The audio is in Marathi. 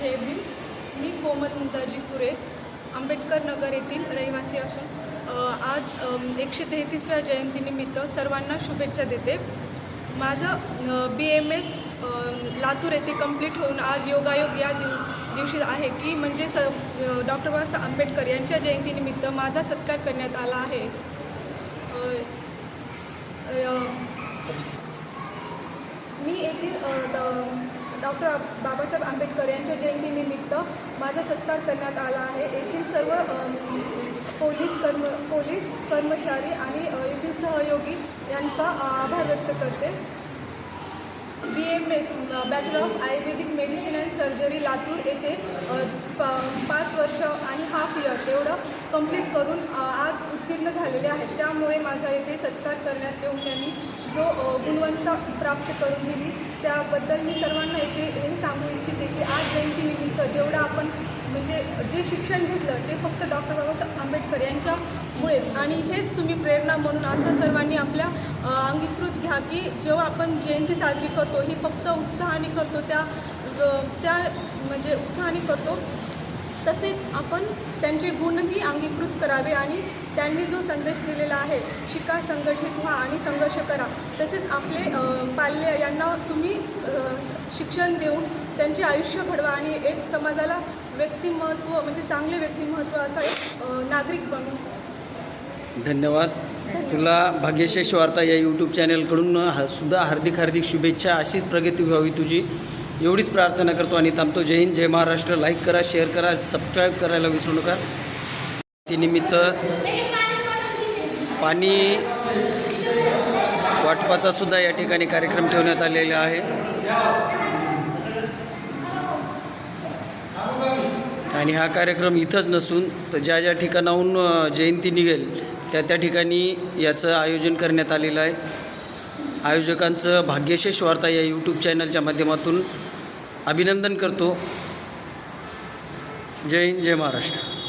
जय भीम. मी कोमल मुंजाजी कुरे आंबेडकर नगर येथील रहिवासी असून आज एकशे तेहतीसव्या जयंतीनिमित्त सर्वांना शुभेच्छा देते. माझं बी एम एस लातूर येथे कंप्लीट होऊन आज योगायोग या दिव दिवशी आहे की म्हणजे स डॉक्टर बाबासाहेब आंबेडकर यांच्या जयंतीनिमित्त माझा सत्कार करण्यात आला आहे. मी येथील डॉक्टर बाबासाहेब आंबेडकर यांच्या जयंतीनिमित्त माझा सत्कार करण्यात आला आहे. येथील सर्व पोलीस कर्म पोलीस कर्मचारी आणि येथील सहयोगी यांचा आभार व्यक्त करते. B M S bachelor of ayurvedic medicine and surgery Latur येथे पाच वर्ष आणि हाफ इयर एवढं कंप्लीट करून आज उत्तीर्ण झालेले आहेत. त्यामुळे माझा येथे सत्कार करण्यात येऊन त्यांनी जो गुणवत्ता प्राप्त करून दिली त्याबद्दल मी सर्वांना येथे हे सांगू इच्छिते की आज जयंतीनिमित्त जेवढं आपण म्हणजे जे शिक्षण घेतलं ते फक्त डॉक्टर बाबासाहेब आंबेडकर यांच्यामुळेच. आणि हेच तुम्ही प्रेरणा म्हणून असं सर्वांनी आपल्या अंगीकृत घ्या की जेव्हा आपण जयंती साजरी करतो ही फक्त उत्साहाने करतो त्या त्या म्हणजे उत्साहाने करतो. तसेच आपण त्यांचे गुणही अंगीकृत करावे आणि त्यांनी जो संदेश दिलेला आहे शिका संघटित व्हा आणि संघर्ष करा. तसेच आपले पाल्य यांना तुम्ही शिक्षण देऊन त्यांचे आयुष्य घडवा आणि एक समाजाला व्यक्तिमत्व म्हणजे चांगले व्यक्तिमत्व असा एक नागरिक बनू. धन्यवाद. तुला भाग्यशेष वार्ता या यूट्यूब चॅनलकडून हा सुद्धा हार्दिक हार्दिक शुभेच्छा. अशीच प्रगती व्हावी तुझी. एवढीच प्रार्थना करतो आणि थांबतो. जय हिंद जय महाराष्ट्र. लाईक करा शेअर करा सबस्क्राईब करायला विसरू नका. ते निमित्त पाणी वाटपाचा सुद्धा या ठिकाणी कार्यक्रम ठेवण्यात आलेला आहे. आणि हा कार्यक्रम इथंच नसून तर ज्या ज्या ठिकाणाहून जयंती निघेल त्या त्या ठिकाणी याचं आयोजन करण्यात आलेलं आहे. आयोजकांचं भाग्यशेष वार्ता या यूट्यूब चॅनलच्या माध्यमातून अभिनंदन करतो. जय हिंद जय महाराष्ट्र.